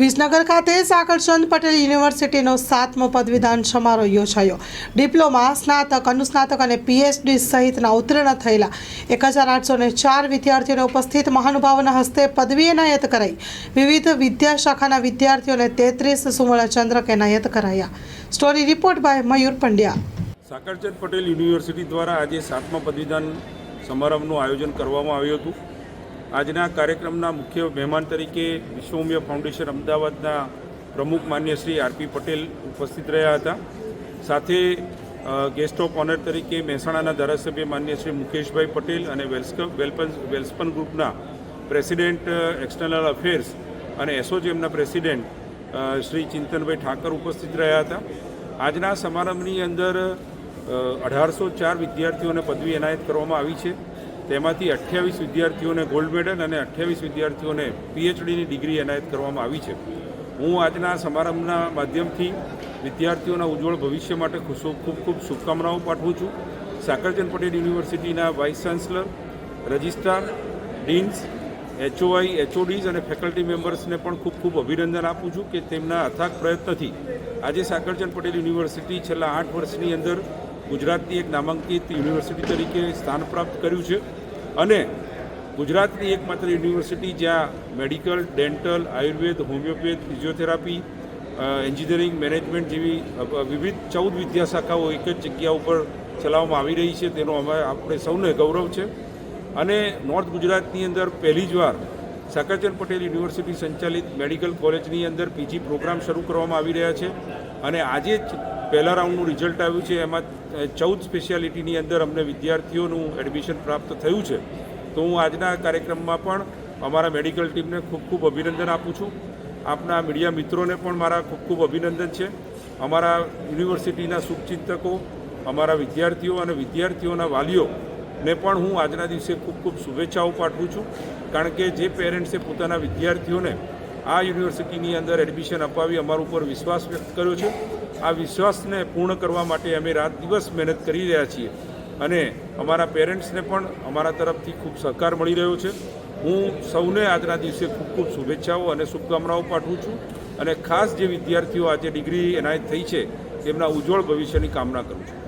વિસનગર ખાતે સાકરચંદ પટેલ યુનિવર્સિટીનો સાતમો પદવીદાન સમારોહ યોજાયો. ડિપ્લોમા, સ્નાતક, અનુસ્નાતક અને પીએચડી સહિતના ઉત્તીર્ણ થયેલા એક હજાર આઠસો ને ચાર વિદ્યાર્થીઓને ઉપસ્થિત મહાનુભાવોના હસ્તે પદવી એનાયત કરાઈ. વિવિધ વિદ્યાશાખાના વિદ્યાર્થીઓને તેત્રીસ સુવર્ણચંદ્રક એનાયત કરાયા. Story report by Mayur Pandya. Sakarchand Patel university દ્વારા આજે સાતમા પદવીદાન સમારંભનું આયોજન કરવામાં આવ્યું હતું. આજના કાર્યક્રમના મુખ્ય મહેમાન તરીકે વિશ્વમ્ય ફાઉન્ડેશન અમદાવાદના પ્રમુખ માન્ય શ્રી આરપી પટેલ ઉપસ્થિત રહ્યા હતા. સાથે ગેસ્ટ ઓફ ઓનર તરીકે મહેસાણાના ધારાસભ્ય માન્ય શ્રી મુકેશભાઈ પટેલ અને વેલ્પન, વેલ્સપન ગ્રુપના પ્રેસિડેન્ટ એક્સટર્નલ અફેર્સ અને એસઓજીએમના પ્રેસિડેન્ટ શ્રી ચિંતનભાઈ ઠાકર ઉપસ્થિત રહ્યા હતા. આજના સમારંભની અંદર અઢારસો ચાર વિદ્યાર્થીઓને પદવી એનાયત કરવામાં આવી છે. તેમાંથી અઠ્યાવીસ વિદ્યાર્થીઓને ગોલ્ડ મેડલ અને અઠ્યાવીસ વિદ્યાર્થીઓને પીએચડીની ડિગ્રી એનાયત કરવામાં આવી છે. હું આજના સમારંભના માધ્યમથી વિદ્યાર્થીઓના ઉજ્જવળ ભવિષ્ય માટે ખૂબ ખૂબ શુભકામનાઓ પાઠવું છું. સાકરચંદ પટેલ યુનિવર્સિટીના vice chancellor, registrar, deans, HOI, HODs અને ફેકલ્ટી મેમ્બર્સને પણ ખૂબ ખૂબ અભિનંદન આપું છું કે તેમના અથાગ પ્રયત્નથી આજે સાકરચંદ પટેલ યુનિવર્સિટી છેલ્લા આઠ વર્ષની અંદર ગુજરાતની એક નામાંકિત યુનિવર્સિટી તરીકે સ્થાન પ્રાપ્ત કર્યું છે અને ગુજરાતની એકમાત્ર યુનિવર્સિટી જ્યાં medical, dental, Ayurveda, homeopath, physiotherapy engineering, management જેવી વિવિધ ચૌદ વિદ્યાશાખાઓ એક જ જગ્યા ઉપર ચલાવવામાં આવી રહી છે. તેનો અમે આપણે સૌને ગૌરવ છે. અને નોર્થ ગુજરાતની અંદર પહેલી જ વાર સાકરચંદ પટેલ યુનિવર્સિટી સંચાલિત મેડિકલ કોલેજની અંદર પીજી પ્રોગ્રામ શરૂ કરવામાં આવી રહ્યા છે. અને આજે જ પહેલા રાઉન્ડનું રિઝલ્ટ આવ્યું છે, એમાં ચૌદ સ્પેશિયાલિટીની અંદર અમને વિદ્યાર્થીઓનું એડમિશન પ્રાપ્ત થયું છે. તો હું આજના કાર્યક્રમમાં પણ અમારા મેડિકલ ટીમને ખૂબ ખૂબ અભિનંદન આપું છું. આપના મીડિયા મિત્રોને પણ મારા ખૂબ ખૂબ અભિનંદન છે. અમારા યુનિવર્સિટીના શુભચિંતકો અમારા વિદ્યાર્થીઓ અને વિદ્યાર્થીઓના વાલીઓને પણ હું આજના દિવસે ખૂબ ખૂબ શુભેચ્છાઓ પાઠવું છું. કારણ કે જે પેરેન્ટ્સે પોતાના વિદ્યાર્થીઓને આ યુનિવર્સિટીની અંદર એડમિશન અપાવી, અમારા ઉપર વિશ્વાસ વ્યક્ત કર્યો છે. આ વિશ્વાસને પૂર્ણ કરવા માટે અમે રાત દિવસ મહેનત કરી રહ્યા છીએ. અને અમારા પેરેન્ટ્સને પણ અમારા તરફથી ખૂબ સહકાર મળી રહ્યો છે. હું સૌને આજના દિવસે ખૂબ ખૂબ શુભેચ્છાઓ અને શુભકામનાઓ પાઠવું છું અને ખાસ જે વિદ્યાર્થીઓ આજે ડિગ્રી એનાયત થઈ છે, તેમના ઉજ્જવળ ભવિષ્યની કામના કરું છું.